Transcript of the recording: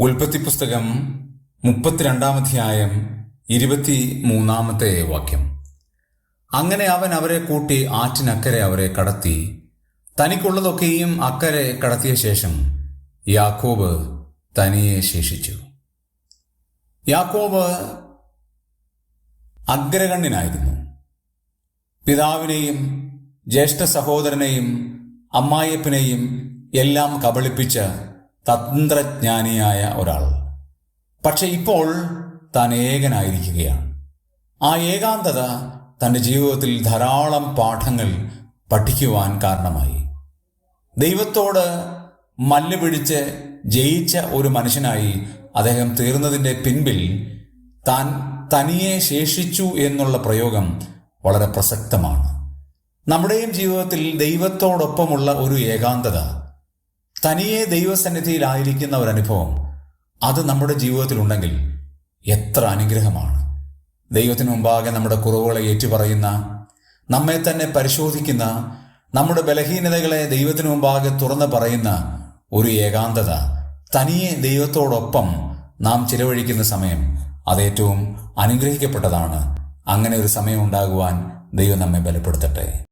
ഉൽപ്പത്തി പുസ്തകം മുപ്പത്തിരണ്ടാം അധ്യായം ഇരുപത്തി മൂന്നാമത്തെ വാക്യം. അങ്ങനെ അവൻ അവരെ കൂട്ടി ആറ്റിനക്കരെ അവരെ കടത്തി തനിക്കുള്ളതൊക്കെയും അക്കരെ കടത്തിയ ശേഷം യാക്കോബ് തനിയെ ശേഷിച്ചു. യാക്കോബ് അഗ്രഗണ്യനായിരുന്നു. പിതാവിനെയും ജ്യേഷ്ഠ സഹോദരനെയും അമ്മായിയപ്പനെയും എല്ലാം കബളിപ്പിച്ച തന്ത്രജ്ഞാനിയായ ഒരാൾ. പക്ഷെ ഇപ്പോൾ താൻ ഏകനായിരിക്കുകയാണ്. ആ ഏകാന്തത തന്റെ ജീവിതത്തിൽ ധാരാളം പാഠങ്ങൾ പഠിക്കുവാൻ കാരണമായി. ദൈവത്തോട് മല്ല് പിടിച്ച് ജയിച്ച ഒരു മനുഷ്യനായി അദ്ദേഹം തീർന്നതിന്റെ പിൻപിൽ താൻ തനിയെ ശേഷിച്ചു എന്നുള്ള പ്രയോഗം വളരെ പ്രസക്തമാണ്. നമ്മുടെയും ജീവിതത്തിൽ ദൈവത്തോടൊപ്പമുള്ള ഒരു ഏകാന്തത തനിയെ ദൈവസന്നിധിയിലായിരിക്കുന്ന ഒരു അനുഭവം അത് നമ്മുടെ ജീവിതത്തിൽ ഉണ്ടെങ്കിൽ എത്ര അനുഗ്രഹമാണ്. ദൈവത്തിന് മുമ്പാകെ നമ്മുടെ കുറവുകളെ ഏറ്റുപറയുന്ന നമ്മെ തന്നെ പരിശോധിക്കുന്ന നമ്മുടെ ബലഹീനതകളെ ദൈവത്തിന് മുമ്പാകെ തുറന്ന് പറയുന്ന ഒരു ഏകാന്തത തനിയെ ദൈവത്തോടൊപ്പം നാം ചിലവഴിക്കുന്ന സമയം അതേറ്റവും അനുഗ്രഹിക്കപ്പെട്ടതാണ്. അങ്ങനെ ഒരു സമയം ഉണ്ടാകുവാൻ ദൈവം നമ്മെ ബലപ്പെടുത്തട്ടെ.